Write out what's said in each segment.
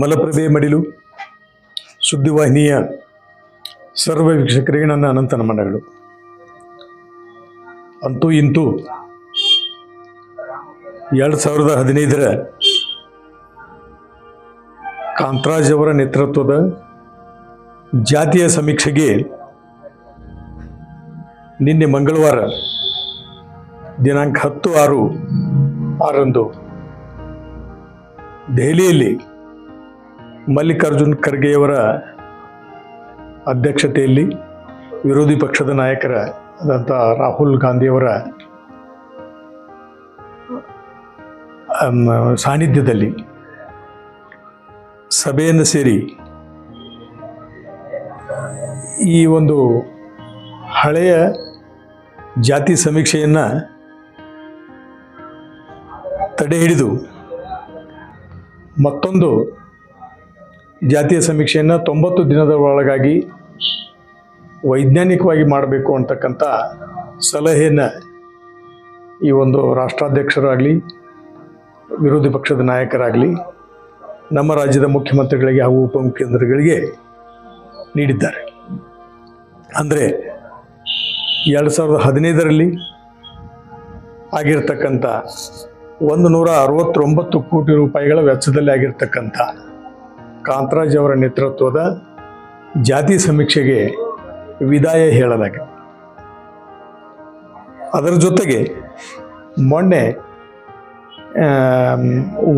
ಮಲಪ್ರಭೆ ಮಡಿಲು, ಸುದ್ದಿವಾಹಿನಿಯ ಸರ್ವ ವೀಕ್ಷಕರಿಗೆ ನನ್ನ ಅನಂತ ನಮನಗಳು ಅಂತೂ ಇಂತೂ ಎರಡು ಸಾವಿರದ ಹದಿನೈದರ ಕಾಂತರಾಜ್ ಅವರ ನೇತೃತ್ವದ ಜಾತಿಯ ಸಮೀಕ್ಷೆಗೆ ನಿನ್ನೆ ಮಂಗಳವಾರ ದಿನಾಂಕ ಹತ್ತು ಆರು ಆರಂದು ದೆಹಲಿಯಲ್ಲಿ ಮಲ್ಲಿಕಾರ್ಜುನ್ ಖರ್ಗೆಯವರ ಅಧ್ಯಕ್ಷತೆಯಲ್ಲಿ ವಿರೋಧಿ ಪಕ್ಷದ ನಾಯಕರ ಆದಂಥ ರಾಹುಲ್ ಗಾಂಧಿಯವರ ಸಾನ್ನಿಧ್ಯದಲ್ಲಿ ಸಭೆಯನ್ನು ಸೇರಿ ಈ ಒಂದು ಹಳೆಯ ಜಾತಿ ಸಮೀಕ್ಷೆಯನ್ನು ತಡೆ ಹಿಡಿದು ಮತ್ತೊಂದು ಜಾತಿಯ ಸಮೀಕ್ಷೆಯನ್ನು ತೊಂಬತ್ತು ದಿನದ ಒಳಗಾಗಿ ವೈಜ್ಞಾನಿಕವಾಗಿ ಮಾಡಬೇಕು ಅಂತಕ್ಕಂಥ ಸಲಹೆಯನ್ನು ಈ ಒಂದು ರಾಷ್ಟ್ರಾಧ್ಯಕ್ಷರಾಗಲಿ, ವಿರೋಧಿ ಪಕ್ಷದ ನಾಯಕರಾಗಲಿ, ನಮ್ಮ ರಾಜ್ಯದ ಮುಖ್ಯಮಂತ್ರಿಗಳಿಗೆ ಹಾಗೂ ಉಪಮುಖ್ಯಮಂತ್ರಿಗಳಿಗೆ ನೀಡಿದ್ದಾರೆ. ಅಂದರೆ ಎರಡು ಸಾವಿರದ ಹದಿನೈದರಲ್ಲಿ ಆಗಿರ್ತಕ್ಕಂಥ ಒಂದು ನೂರ ಅರವತ್ತೊಂಬತ್ತು ಕೋಟಿ ರೂಪಾಯಿಗಳ ವೆಚ್ಚದಲ್ಲಿ ಆಗಿರ್ತಕ್ಕಂಥ ಕಾಂತರಾಜ್ ಅವರ ನೇತೃತ್ವದ ಜಾತಿ ಸಮೀಕ್ಷೆಗೆ ವಿದಾಯ ಹೇಳಲಾಗಿದೆ. ಅದರ ಜೊತೆಗೆ ಮೊನ್ನೆ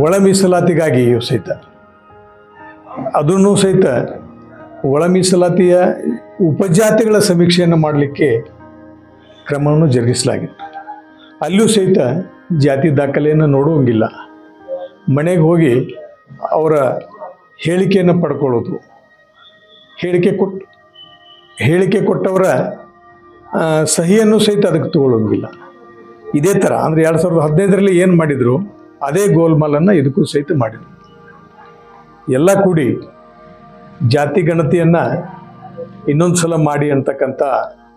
ಒಳ ಮೀಸಲಾತಿಗಾಗಿ ಸಹಿತ, ಅದನ್ನು ಸಹಿತ ಒಳ ಮೀಸಲಾತಿಯ ಉಪಜಾತಿಗಳ ಸಮೀಕ್ಷೆಯನ್ನು ಮಾಡಲಿಕ್ಕೆ ಕ್ರಮವನ್ನು ಜರುಗಿಸಲಾಗಿತ್ತು. ಅಲ್ಲೂ ಸಹಿತ ಜಾತಿ ದಾಖಲೆಯನ್ನು ನೋಡುವಂಗಿಲ್ಲ. ಮನೆಗೆ ಹೋಗಿ ಅವರ ಹೇಳಿಕೆಯನ್ನು ಪಡ್ಕೊಳ್ಳೋದು. ಹೇಳಿಕೆ ಕೊಟ್ಟು ಹೇಳಿಕೆ ಕೊಟ್ಟವರ ಸಹಿಯನ್ನು ಸಹಿತ ಅದಕ್ಕೆ ತಗೊಳ್ಳೋಂಗಿಲ್ಲ ಇದೇ ಥರ ಅಂದರೆ ಎರಡು ಸಾವಿರದ ಹದಿನೈದರಲ್ಲಿ ಏನು ಮಾಡಿದರು, ಅದೇ ಗೋಲ್ಮಾಲನ್ನು ಇದಕ್ಕೂ ಸಹಿತ ಮಾಡಿದರು. ಎಲ್ಲ ಕೂಡಿ ಜಾತಿ ಗಣತಿಯನ್ನು ಇನ್ನೊಂದು ಸಲ ಮಾಡಿ ಅಂತಕ್ಕಂಥ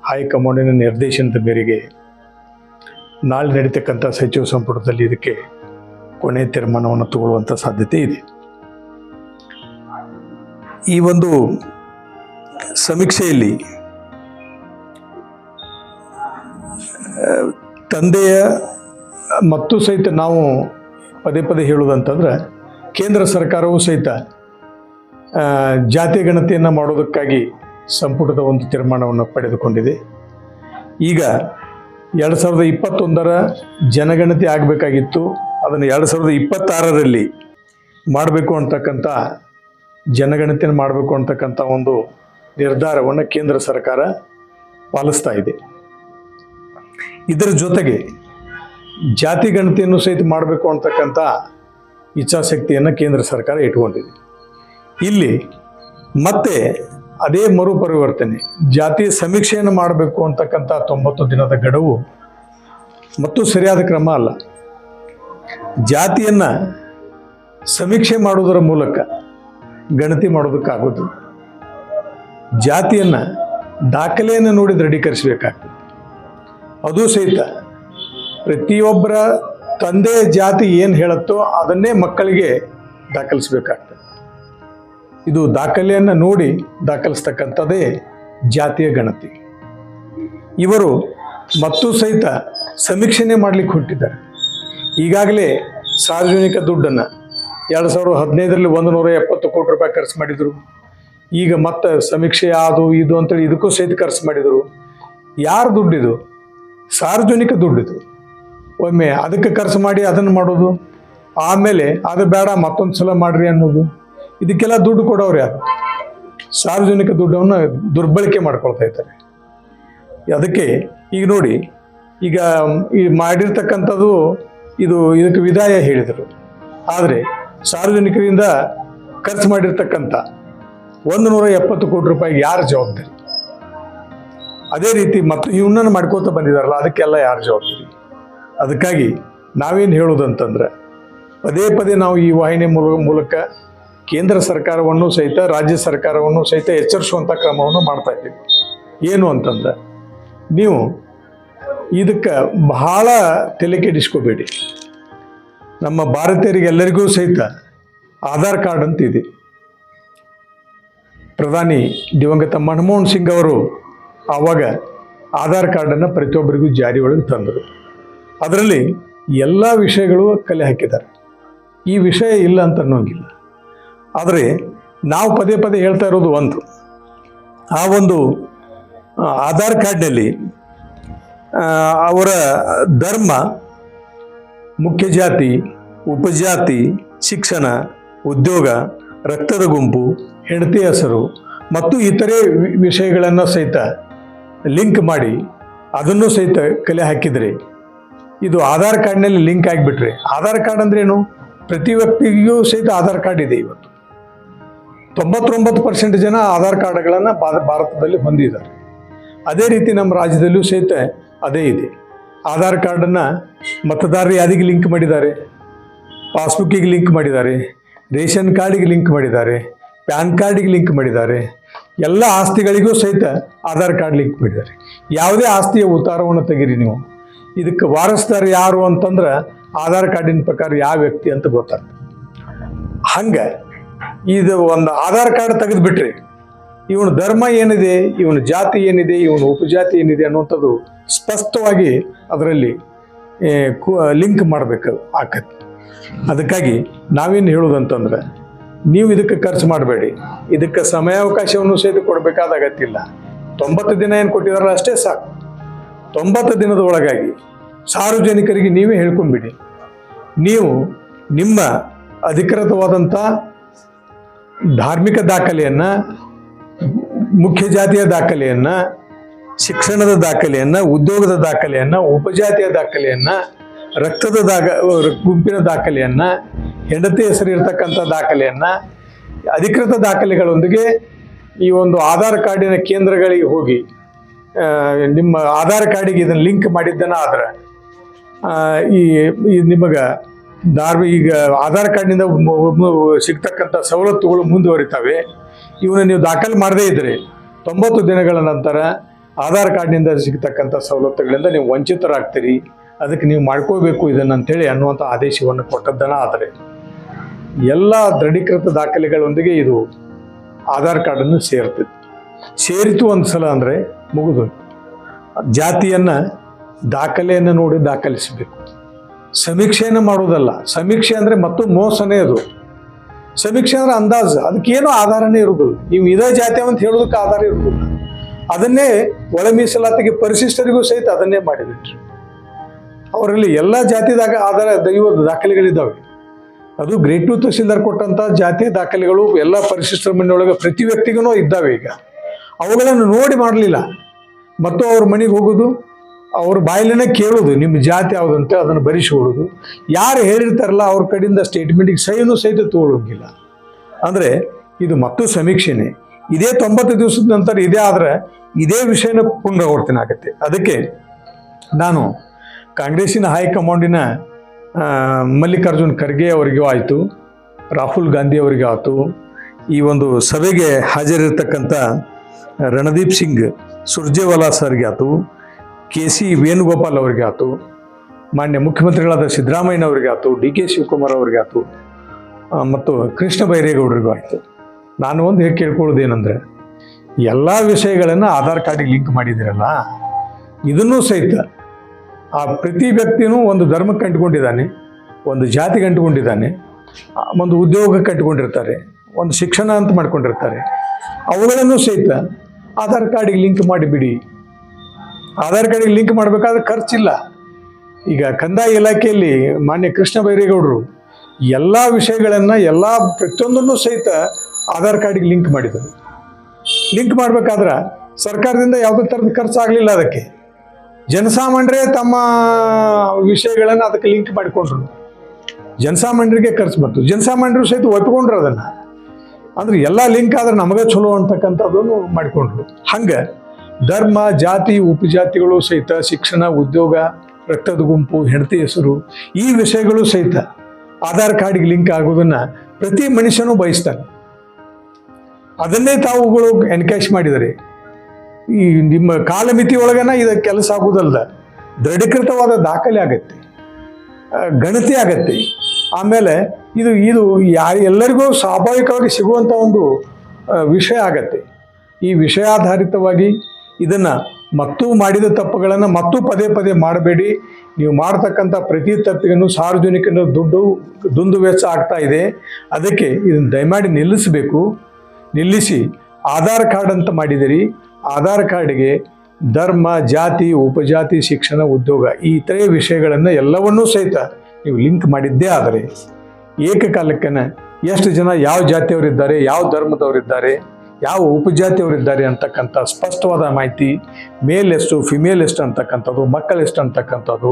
ಹೈಕಮಾಂಡಿನ ನಿರ್ದೇಶನದ ಮೇರೆಗೆ ನಾಳೆ ನಡೀತಕ್ಕಂಥ ಸಚಿವ ಸಂಪುಟದಲ್ಲಿ ಇದಕ್ಕೆ ಕೊನೆ ತೀರ್ಮಾನವನ್ನು ತಗೊಳ್ಳುವಂಥ ಸಾಧ್ಯತೆ ಇದೆ. ಈ ಒಂದು ಸಮೀಕ್ಷೆಯಲ್ಲಿ ತಂದೆಯ ಮತ್ತು ಸಹಿತ ನಾವು ಪದೇ ಪದೇ ಹೇಳುವುದಂತಂದ್ರೆ, ಕೇಂದ್ರ ಸರ್ಕಾರವು ಸಹಿತ ಜಾತಿ ಗಣತಿಯನ್ನು ಮಾಡೋದಕ್ಕಾಗಿ ಸಂಪುಟದ ಒಂದು ತೀರ್ಮಾನವನ್ನು ಪಡೆದುಕೊಂಡಿದೆ. ಈಗ ಎರಡು ಸಾವಿರದ ಇಪ್ಪತ್ತೊಂದರ ಜನಗಣತಿ ಆಗಬೇಕಾಗಿತ್ತು. ಅದನ್ನು ಎರಡು ಸಾವಿರದ ಇಪ್ಪತ್ತಾರರಲ್ಲಿ ಮಾಡಬೇಕು ಅಂತಕ್ಕಂಥ ಜನಗಣತಿಯನ್ನು ಮಾಡಬೇಕು ಅಂತಕ್ಕಂಥ ಒಂದು ನಿರ್ಧಾರವನ್ನು ಕೇಂದ್ರ ಸರ್ಕಾರ ಪಾಲಿಸ್ತಾ ಇದೆ. ಇದರ ಜೊತೆಗೆ ಜಾತಿ ಗಣತಿಯನ್ನು ಸಹಿತ ಮಾಡಬೇಕು ಅಂತಕ್ಕಂಥ ಇಚ್ಛಾಶಕ್ತಿಯನ್ನು ಕೇಂದ್ರ ಸರ್ಕಾರ ಇಟ್ಕೊಂಡಿದೆ ಇಲ್ಲಿ ಮತ್ತೆ ಅದೇ ಮರುಪರಿವರ್ತನೆ, ಜಾತಿ ಸಮೀಕ್ಷೆಯನ್ನು ಮಾಡಬೇಕು ಅಂತಕ್ಕಂಥ ತೊಂಬತ್ತು ದಿನದ ಗಡುವು ಮತ್ತು ಸರಿಯಾದ ಕ್ರಮ ಅಲ್ಲ. ಜಾತಿಯನ್ನು ಸಮೀಕ್ಷೆ ಮಾಡುವುದರ ಮೂಲಕ ಗಣತಿ ಮಾಡೋದಕ್ಕಾಗೋದು. ಜಾತಿಯನ್ನು ದಾಖಲೆಯನ್ನು ನೋಡಿ ದೃಢೀಕರಿಸಬೇಕಾಗ್ತದೆ. ಅದು ಸಹಿತ ಪ್ರತಿಯೊಬ್ಬರ ತಂದೆಯ ಜಾತಿ ಏನು ಹೇಳುತ್ತೋ ಅದನ್ನೇ ಮಕ್ಕಳಿಗೆ ದಾಖಲಿಸಬೇಕಾಗ್ತದೆ. ಇದು ದಾಖಲೆಯನ್ನು ನೋಡಿ ದಾಖಲಿಸ್ತಕ್ಕಂಥದ್ದೇ ಜಾತಿಯ ಗಣತಿ. ಇವರು ಮತ್ತು ಸಹಿತ ಸಮೀಕ್ಷೆನೇ ಮಾಡಲಿಕ್ಕೆ ಹೊಟ್ಟಿದ್ದಾರೆ ಈಗಾಗಲೇ ಸಾರ್ವಜನಿಕ ದುಡ್ಡನ್ನು ಎರಡು ಸಾವಿರದ ಹದಿನೈದರಲ್ಲಿ ಒಂದು ನೂರ ಎಪ್ಪತ್ತು ಕೋಟಿ ರೂಪಾಯಿ ಖರ್ಚು ಮಾಡಿದರು. ಈಗ ಮತ್ತೆ ಸಮೀಕ್ಷೆ ಅದು ಇದು ಅಂತೇಳಿ ಇದಕ್ಕೂ ಸಹಿತ ಖರ್ಚು ಮಾಡಿದರು. ಯಾರು ದುಡ್ಡಿದು ಸಾರ್ವಜನಿಕ ದುಡ್ಡಿದು ಒಮ್ಮೆ ಅದಕ್ಕೆ ಖರ್ಚು ಮಾಡಿ ಅದನ್ನು ಮಾಡೋದು, ಆಮೇಲೆ ಅದು ಬೇಡ ಮತ್ತೊಂದು ಸಲ ಮಾಡ್ರಿ ಅನ್ನೋದು. ಇದಕ್ಕೆಲ್ಲ ದುಡ್ಡು ಕೊಡೋರು ಯಾರು? ಸಾರ್ವಜನಿಕ ದುಡ್ಡನ್ನು ದುರ್ಬಳಕೆ ಮಾಡ್ಕೊಳ್ತಾ ಇದ್ದಾರೆ. ಅದಕ್ಕೆ ಈಗ ನೋಡಿ, ಈಗ ಈ ಮಾಡಿರ್ತಕ್ಕಂಥದ್ದು ಇದು ಇದಕ್ಕೆ ವಿದಾಯ ಹೇಳಿದರು. ಆದರೆ ಸಾರ್ವಜನಿಕರಿಂದ ಖರ್ಚು ಮಾಡಿರ್ತಕ್ಕಂಥ ಒಂದು ನೂರ ಎಪ್ಪತ್ತು ಕೋಟಿ ರೂಪಾಯಿಗೆ ಯಾರು ಜವಾಬ್ದಾರಿ? ಅದೇ ರೀತಿ ಮತ್ತು ಇವನನ್ನು ಮಾಡ್ಕೋತ ಬಂದಿದಾರಲ್ಲ, ಅದಕ್ಕೆಲ್ಲ ಯಾರು ಜವಾಬ್ದಾರಿ? ಅದಕ್ಕಾಗಿ ನಾವೇನು ಹೇಳೋದಂತಂದ್ರೆ, ಪದೇ ಪದೇ ನಾವು ಈ ವಾಹಿನಿ ಮೂಲ ಮೂಲಕ ಕೇಂದ್ರ ಸರ್ಕಾರವನ್ನು ಸಹಿತ, ರಾಜ್ಯ ಸರ್ಕಾರವನ್ನು ಸಹಿತ ಎಚ್ಚರಿಸುವಂಥ ಕ್ರಮವನ್ನು ಮಾಡ್ತಾ ಇದ್ದೀವಿ. ಏನು ಅಂತಂದ್ರೆ, ನೀವು ಇದಕ್ಕೆ ಬಹಳ ತಲೆ ಕೆಡಿಸ್ಕೋಬೇಡಿ. ನಮ್ಮ ಭಾರತೀಯರಿಗೆಲ್ಲರಿಗೂ ಸಹಿತ ಆಧಾರ್ ಕಾರ್ಡ್ ಅಂತ ಇದೆ ಪ್ರಧಾನಿ ದಿವಂಗತ ಮನಮೋಹನ್ ಸಿಂಗ್ ಅವರು ಆವಾಗ ಆಧಾರ್ ಕಾರ್ಡನ್ನು ಪ್ರತಿಯೊಬ್ಬರಿಗೂ ಜಾರಿ ಒಳಗೆ ತಂದರು. ಅದರಲ್ಲಿ ಎಲ್ಲ ವಿಷಯಗಳು ಕಲೆ ಹಾಕಿದ್ದಾರೆ. ಈ ವಿಷಯ ಇಲ್ಲ ಅಂತ ಅನ್ನೋಂಗಿಲ್ಲ. ಆದರೆ ನಾವು ಪದೇ ಪದೇ ಹೇಳ್ತಾ ಇರೋದು ಒಂದು, ಆ ಒಂದು ಆಧಾರ್ ಕಾರ್ಡ್ನಲ್ಲಿ ಅವರ ಧರ್ಮ ಮುಖ್ಯ ಜಾತಿ ಉಪಜಾತಿ, ಶಿಕ್ಷಣ, ಉದ್ಯೋಗ, ರಕ್ತದ ಗುಂಪು, ಹೆಂಡತಿ ಹೆಸರು ಮತ್ತು ಇತರೆ ವಿಷಯಗಳನ್ನು ಸಹಿತ ಲಿಂಕ್ ಮಾಡಿ ಅದನ್ನು ಸಹಿತ ಕಲೆ ಹಾಕಿದರೆ, ಇದು ಆಧಾರ್ ಕಾರ್ಡ್ನಲ್ಲಿ ಲಿಂಕ್ ಆಗಿಬಿಟ್ರೆ, ಆಧಾರ್ ಕಾರ್ಡ್ ಅಂದ್ರೇನು? ಪ್ರತಿ ವ್ಯಕ್ತಿಗೂ ಸಹಿತ ಆಧಾರ್ ಕಾರ್ಡ್ ಇದೆ ಇವತ್ತು. ತೊಂಬತ್ತೊಂಬತ್ತು ಪರ್ಸೆಂಟ್ ಜನ ಆಧಾರ್ ಕಾರ್ಡ್ಗಳನ್ನು ಭಾರತದಲ್ಲಿ ಹೊಂದಿದ್ದಾರೆ. ಅದೇ ರೀತಿ ನಮ್ಮ ರಾಜ್ಯದಲ್ಲೂ ಸಹಿತ ಅದೇ ಇದೆ. ಆಧಾರ್ ಕಾರ್ಡನ್ನು ಮತದಾರರ ಯಾದಿಗೆ ಲಿಂಕ್ ಮಾಡಿದ್ದಾರೆ? ಪಾಸ್ಬುಕ್ಕಿಗೆ ಲಿಂಕ್ ಮಾಡಿದ್ದಾರೆ, ರೇಷನ್ ಕಾರ್ಡಿಗೆ ಲಿಂಕ್ ಮಾಡಿದ್ದಾರೆ, ಪ್ಯಾನ್ ಕಾರ್ಡಿಗೆ ಲಿಂಕ್ ಮಾಡಿದ್ದಾರೆ, ಎಲ್ಲ ಆಸ್ತಿಗಳಿಗೂ ಸಹಿತ ಆಧಾರ್ ಕಾರ್ಡ್ ಲಿಂಕ್ ಮಾಡಿದ್ದಾರೆ. ಯಾವುದೇ ಆಸ್ತಿಯ ಉತ್ತಾರವನ್ನು ತೆಗೀರಿ ನೀವು. ಇದಕ್ಕೆ ವಾರಸ್ದಾರ ಯಾರು ಅಂತಂದ್ರೆ ಆಧಾರ್ ಕಾರ್ಡಿನ ಪ್ರಕಾರ ಯಾವ ವ್ಯಕ್ತಿ ಅಂತ ಗೊತ್ತಾಗ್ತದೆ. ಹಂಗೆ ಇದು ಒಂದು ಆಧಾರ್ ಕಾರ್ಡ್ ತೆಗೆದುಬಿಟ್ರಿ ಇವನ ಧರ್ಮ ಏನಿದೆ, ಇವನ ಜಾತಿ ಏನಿದೆ, ಇವನ ಉಪಜಾತಿ ಏನಿದೆ ಅನ್ನುವಂಥದ್ದು ಸ್ಪಷ್ಟವಾಗಿ ಅದರಲ್ಲಿ ಲಿಂಕ್ ಮಾಡಬೇಕು ಆಕತಿ. ಅದಕ್ಕಾಗಿ ನಾವೇನು ಹೇಳೋದಂತಂದ್ರೆ, ನೀವು ಇದಕ್ಕೆ ಖರ್ಚು ಮಾಡಬೇಡಿ. ಇದಕ್ಕೆ ಸಮಯಾವಕಾಶವನ್ನು ಸಹಿತ ಕೊಡಬೇಕಾದ ಅಗತ್ಯ ಇಲ್ಲ ತೊಂಬತ್ತು ದಿನ ಏನು ಕೊಟ್ಟಿದಾರಲ್ಲ ಅಷ್ಟೇ ಸಾಕು. ತೊಂಬತ್ತು ದಿನದ ಒಳಗಾಗಿ ಸಾರ್ವಜನಿಕರಿಗೆ ನೀವೇ ಹೇಳ್ಕೊಂಬಿಡಿ ನೀವು ನಿಮ್ಮ ಅಧಿಕೃತವಾದಂಥ ಧಾರ್ಮಿಕ ದಾಖಲೆಯನ್ನು ಮುಖ್ಯ ಜಾತಿಯ ದಾಖಲೆಯನ್ನು, ಶಿಕ್ಷಣದ ದಾಖಲೆಯನ್ನು, ಉದ್ಯೋಗದ ದಾಖಲೆಯನ್ನು, ಉಪಜಾತಿಯ ದಾಖಲೆಯನ್ನು, ರಕ್ತದ ದಾಖ, ಗುಂಪಿನ ದಾಖಲೆಯನ್ನು, ಹೆಂಡತಿ ಹೆಸರು ಇರತಕ್ಕಂಥ ದಾಖಲೆಯನ್ನು, ಅಧಿಕೃತ ದಾಖಲೆಗಳೊಂದಿಗೆ ಈ ಒಂದು ಆಧಾರ್ ಕಾರ್ಡಿನ ಕೇಂದ್ರಗಳಿಗೆ ಹೋಗಿ ನಿಮ್ಮ ಆಧಾರ್ ಕಾರ್ಡಿಗೆ ಇದನ್ನು ಲಿಂಕ್ ಮಾಡಿದ್ದನ ಆದ್ರೆ ಈ ನಿಮಗೆ ಧಾರ್ಮಿ ಈಗ ಆಧಾರ್ ಕಾರ್ಡ್ನಿಂದ ಸಿಗ್ತಕ್ಕಂಥ ಸವಲತ್ತುಗಳು ಮುಂದುವರಿತವೆ. ಇವನ್ನ ನೀವು ದಾಖಲೆ ಮಾಡದೇ ಇದ್ದರೆ ತೊಂಬತ್ತು ದಿನಗಳ ನಂತರ ಆಧಾರ್ ಕಾರ್ಡ್ನಿಂದ ಸಿಗ್ತಕ್ಕಂಥ ಸವಲತ್ತುಗಳಿಂದ ನೀವು ವಂಚಿತರಾಗ್ತೀರಿ. ಅದಕ್ಕೆ ನೀವು ಮಾಡ್ಕೋಬೇಕು ಇದನ್ನು ಅಂತೇಳಿ ಅನ್ನುವಂಥ ಆದೇಶವನ್ನು ಕೊಟ್ಟದ್ದನ ಆದರೆ, ಎಲ್ಲ ದೃಢೀಕೃತ ದಾಖಲೆಗಳೊಂದಿಗೆ ಇದು ಆಧಾರ್ ಕಾರ್ಡನ್ನು ಸೇರ್ತಿತ್ತು. ಸೇರಿತು ಒಂದು ಸಲ ಅಂದರೆ ಮುಗಿದು. ಜಾತಿಯನ್ನು ದಾಖಲೆಯನ್ನು ನೋಡಿ ದಾಖಲಿಸಬೇಕು. ಸಮೀಕ್ಷೆಯನ್ನು ಮಾಡೋದಲ್ಲ. ಸಮೀಕ್ಷೆ ಅಂದರೆ ಮತ್ತು ಮೋಸನೇ ಅದು. ಸಮೀಕ್ಷೆ ಅಂದ್ರೆ ಅಂದಾಜು. ಅದಕ್ಕೇನು ಆಧಾರನೇ ಇರುವುದಿಲ್ಲ ನೀವು ಇದೇ ಜಾತಿ ಅಂತ ಹೇಳೋದಕ್ಕೆ ಆಧಾರ ಇರುವುದಿಲ್ಲ ಅದನ್ನೇ ಒಳ ಮೀಸಲಾತಿಗೆ ಪರಿಶಿಷ್ಟರಿಗೂ ಸಹಿತ ಅದನ್ನೇ ಮಾಡಿಬಿಟ್ರು. ಅವರಲ್ಲಿ ಎಲ್ಲ ಜಾತಿದಾಗ ಆಧಾರ ದೈವ ದಾಖಲೆಗಳಿದ್ದಾವೆ. ಅದು ಗ್ರೇಟ್ ಟು ತಹಸೀಲ್ದಾರ್ ಕೊಟ್ಟಂತ ಜಾತಿ ದಾಖಲೆಗಳು ಎಲ್ಲ ಪರಿಶಿಷ್ಟರ ಮನೆಯೊಳಗೆ ಪ್ರತಿ ವ್ಯಕ್ತಿಗೂ ಇದ್ದಾವೆ ಈಗ. ಅವುಗಳನ್ನು ನೋಡಿ ಮಾಡಲಿಲ್ಲ. ಮತ್ತು ಅವ್ರ ಮನೆಗೆ ಹೋಗೋದು ಅವ್ರ ಬಾಯಲ್ಲೇ ಕೇಳೋದು, ನಿಮ್ಮ ಜಾತಿ ಯಾವುದಂತೆ ಅದನ್ನು ಬರಿಸಿಕೊಡೋದು ಯಾರು ಹೇಳಿರ್ತಾರಲ್ಲ ಅವ್ರ ಕಡೆಯಿಂದ ಸ್ಟೇಟ್ಮೆಂಟಿಗೆ ಸಹಿನೂ ಸಹಿತ ತೋಳೋಗಿಲ್ಲ. ಅಂದರೆ ಇದು ಮತ್ತು ಸಮೀಕ್ಷೆನೇ. ಇದೇ ತೊಂಬತ್ತು ದಿವಸದ ನಂತರ ಇದೇ ಆದರೆ ಇದೇ ವಿಷಯನ ಪುನರಾವರ್ತನೆ ಆಗುತ್ತೆ. ಅದಕ್ಕೆ ನಾನು ಕಾಂಗ್ರೆಸ್ಸಿನ ಹೈಕಮಾಂಡಿನ ಮಲ್ಲಿಕಾರ್ಜುನ್ ಖರ್ಗೆ ಅವರಿಗೂ ಆಯಿತು, ರಾಹುಲ್ ಗಾಂಧಿ ಅವರಿಗೂ ಆಯಿತು. ಈ ಒಂದು ಸಭೆಗೆ ಹಾಜರಿರ್ತಕ್ಕಂಥ ರಣದೀಪ್ ಸಿಂಗ್ ಸುರ್ಜೇವಾಲಾ ಸರ್ಗೆ ಆಯಿತು. ಕೆ ಸಿ ವೇಣುಗೋಪಾಲ್ ಅವ್ರಿಗೆ ಆಯ್ತು ಮಾನ್ಯ ಮುಖ್ಯಮಂತ್ರಿಗಳಾದ ಸಿದ್ದರಾಮಯ್ಯನವರಿಗೆ ಆಯ್ತು ಡಿ ಕೆ ಶಿವಕುಮಾರ್ ಅವ್ರಿಗೆ ಆಯ್ತು ಮತ್ತು ಕೃಷ್ಣ ಬೈರೇಗೌಡರಿಗೂ ಆಯಿತು. ನಾನು ಒಂದು ಹೇಗೆ ಏನಂದ್ರೆ ಎಲ್ಲ ವಿಷಯಗಳನ್ನು ಆಧಾರ್ ಕಾರ್ಡಿಗೆ ಲಿಂಕ್ ಮಾಡಿದಿರಲ್ಲ ಇದನ್ನೂ ಸಹಿತ ಆ ಪ್ರತಿ ವ್ಯಕ್ತಿನೂ ಒಂದು ಧರ್ಮಕ್ಕೆ ಅಂಟ್ಕೊಂಡಿದ್ದಾನೆ ಒಂದು ಜಾತಿಗೆ ಅಂಟ್ಕೊಂಡಿದ್ದಾನೆ ಒಂದು ಉದ್ಯೋಗಕ್ಕೆ ಅಂಟ್ಕೊಂಡಿರ್ತಾರೆ ಒಂದು ಶಿಕ್ಷಣ ಅಂತ ಮಾಡ್ಕೊಂಡಿರ್ತಾರೆ, ಅವುಗಳನ್ನು ಸಹಿತ ಆಧಾರ್ ಕಾರ್ಡಿಗೆ ಲಿಂಕ್ ಮಾಡಿಬಿಡಿ ಆಧಾರ್ ಕಾರ್ಡಿಗೆ ಲಿಂಕ್ ಮಾಡಬೇಕಾದ್ರೆ ಖರ್ಚಿಲ್ಲ. ಈಗ ಕಂದಾಯ ಇಲಾಖೆಯಲ್ಲಿ ಮಾನ್ಯ ಕೃಷ್ಣ ಬೈರೇಗೌಡರು ಎಲ್ಲ ವಿಷಯಗಳನ್ನು ಎಲ್ಲ ಪ್ರತಿಯೊಂದನ್ನು ಸಹಿತ ಆಧಾರ್ ಕಾರ್ಡಿಗೆ ಲಿಂಕ್ ಮಾಡಿದರು. ಲಿಂಕ್ ಮಾಡಬೇಕಾದ್ರೆ ಸರ್ಕಾರದಿಂದ ಯಾವುದೇ ಥರದ ಖರ್ಚಾಗಲಿಲ್ಲ ಅದಕ್ಕೆ. ಜನಸಾಮಾನ್ಯರೇ ತಮ್ಮ ವಿಷಯಗಳನ್ನು ಅದಕ್ಕೆ ಲಿಂಕ್ ಮಾಡಿಕೊಂಡ್ರು. ಜನಸಾಮಾನ್ಯರಿಗೆ ಖರ್ಚು ಬಂತು. ಜನಸಾಮಾನ್ಯರು ಸಹಿತ ಒಪ್ಕೊಂಡ್ರು ಅದನ್ನು. ಅಂದ್ರೆ ಎಲ್ಲ ಲಿಂಕ್ ಆದ್ರೆ ನಮಗೆ ಚಲೋ ಅಂತಕ್ಕಂಥದ್ದನ್ನು ಮಾಡಿಕೊಂಡ್ರು. ಹಂಗೆ ಧರ್ಮ, ಜಾತಿ, ಉಪಜಾತಿಗಳು ಸಹಿತ, ಶಿಕ್ಷಣ, ಉದ್ಯೋಗ, ರಕ್ತದ ಗುಂಪು, ಹೆಂಡತಿ ಹೆಸರು, ಈ ವಿಷಯಗಳು ಸಹಿತ ಆಧಾರ್ ಕಾರ್ಡ್ಗೆ ಲಿಂಕ್ ಆಗೋದನ್ನ ಪ್ರತಿ ಮನುಷ್ಯನೂ ಬಯಸ್ತಾನೆ. ಅದನ್ನೇ ತಾವುಗಳು ಎನ್ಕ್ಯಾಶ್ ಮಾಡಿದರೆ, ಈ ನಿಮ್ಮ ಕಾಲಮಿತಿ ಒಳಗನ ಇದು ಕೆಲಸ ಆಗುವುದಲ್ಲ ದೃಢೀಕೃತವಾದ ದಾಖಲೆ ಆಗತ್ತೆ ಗಣತಿ ಆಗತ್ತೆ. ಆಮೇಲೆ ಇದು ಇದು ಯಾ ಎಲ್ಲರಿಗೂ ಸ್ವಾಭಾವಿಕವಾಗಿ ಸಿಗುವಂಥ ಒಂದು ವಿಷಯ ಆಗತ್ತೆ. ಈ ವಿಷಯಾಧಾರಿತವಾಗಿ ಇದನ್ನು ಮತ್ತೂ ಮಾಡಿದ ತಪ್ಪುಗಳನ್ನು ಮತ್ತೂ ಪದೇ ಪದೇ ಮಾಡಬೇಡಿ. ನೀವು ಮಾಡ್ತಕ್ಕಂಥ ಪ್ರತಿ ತಪ್ಪಿಗೂ ಸಾರ್ವಜನಿಕರ ದುಡ್ಡು, ದುಂದು ವೆಚ್ಚ ಆಗ್ತಾ ಇದೆ. ಅದಕ್ಕೆ ಇದನ್ನು ದಯಮಾಡಿ ನಿಲ್ಲಿಸಬೇಕು. ನಿಲ್ಲಿಸಿ ಆಧಾರ್ ಕಾರ್ಡ್ ಅಂತ ಮಾಡಿದಿರಿ ಆಧಾರ್ ಕಾರ್ಡ್ಗೆ ಧರ್ಮ, ಜಾತಿ, ಉಪಜಾತಿ, ಶಿಕ್ಷಣ, ಉದ್ಯೋಗ ಈ ಇತರೆ ವಿಷಯಗಳನ್ನು ಎಲ್ಲವನ್ನೂ ಸಹಿತ ನೀವು ಲಿಂಕ್ ಮಾಡಿದ್ದೇ ಆದರೆ ಏಕಕಾಲಕ್ಕೆ ಎಷ್ಟು ಜನ ಯಾವ ಜಾತಿಯವರಿದ್ದಾರೆ, ಯಾವ ಧರ್ಮದವರಿದ್ದಾರೆ ಯಾವ ಉಪಜಾತಿಯವರಿದ್ದಾರೆ ಅಂತಕ್ಕಂಥ ಸ್ಪಷ್ಟವಾದ ಮಾಹಿತಿ ಮೇಲ್ ಎಷ್ಟು ಫಿಮೇಲ್ ಎಷ್ಟು ಅಂತಕ್ಕಂಥದ್ದು, ಮಕ್ಕಳು ಎಷ್ಟು ಅಂತಕ್ಕಂಥದ್ದು,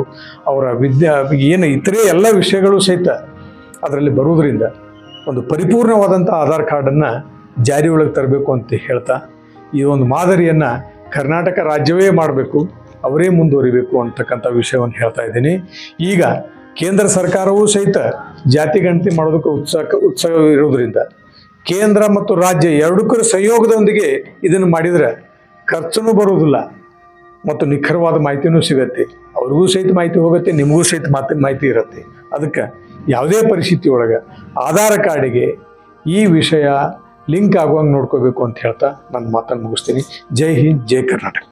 ಅವರ ವಿದ್ಯಾ, ಏನು ಇತರೆ ಎಲ್ಲ ವಿಷಯಗಳು ಸಹಿತ ಅದರಲ್ಲಿ ಬರುವುದರಿಂದ ಒಂದು ಪರಿಪೂರ್ಣವಾದಂಥ ಆಧಾರ್ ಕಾರ್ಡನ್ನು ಜಾರಿ ಒಳಗೆ ತರಬೇಕು ಅಂತ ಹೇಳ್ತಾ, ಈ ಒಂದು ಮಾದರಿಯನ್ನು ಕರ್ನಾಟಕ ರಾಜ್ಯವೇ ಮಾಡಬೇಕು, ಅವರೇ ಮುಂದುವರಿಬೇಕು ಅಂತಕ್ಕಂಥ ವಿಷಯವನ್ನು ಹೇಳ್ತಾ ಇದ್ದೀನಿ. ಈಗ ಕೇಂದ್ರ ಸರ್ಕಾರವೂ ಸಹಿತ ಜಾತಿ ಗಣತಿ ಮಾಡೋದಕ್ಕೆ ಉತ್ಸಾಹ ಉತ್ಸಾಹ ಇರೋದ್ರಿಂದ ಕೇಂದ್ರ ಮತ್ತು ರಾಜ್ಯ ಎರಡಕ್ಕೂ ಸಹಯೋಗದೊಂದಿಗೆ ಇದನ್ನು ಮಾಡಿದರೆ ಖರ್ಚುನೂ ಬರುವುದಿಲ್ಲ ಮತ್ತು ನಿಖರವಾದ ಮಾಹಿತಿನೂ ಸಿಗತ್ತೆ. ಅವ್ರಿಗೂ ಸಹಿತ ಮಾಹಿತಿ ಹೋಗುತ್ತೆ, ನಿಮಗೂ ಸಹಿತ ಮಾತಿ, ಮಾಹಿತಿ ಇರುತ್ತೆ. ಅದಕ್ಕೆ ಯಾವುದೇ ಪರಿಸ್ಥಿತಿ ಒಳಗೆ ಆಧಾರ್ ಕಾರ್ಡಿಗೆ ಈ ವಿಷಯ ಲಿಂಕ್ ಆಗುವಂಗೆ ನೋಡ್ಕೋಬೇಕು ಅಂತ ಹೇಳ್ತಾ ನನ್ನ ಮಾತನ್ನು ಮುಗಿಸ್ತೀನಿ. ಜೈ ಹಿಂದ್, ಜೈ ಕರ್ನಾಟಕ.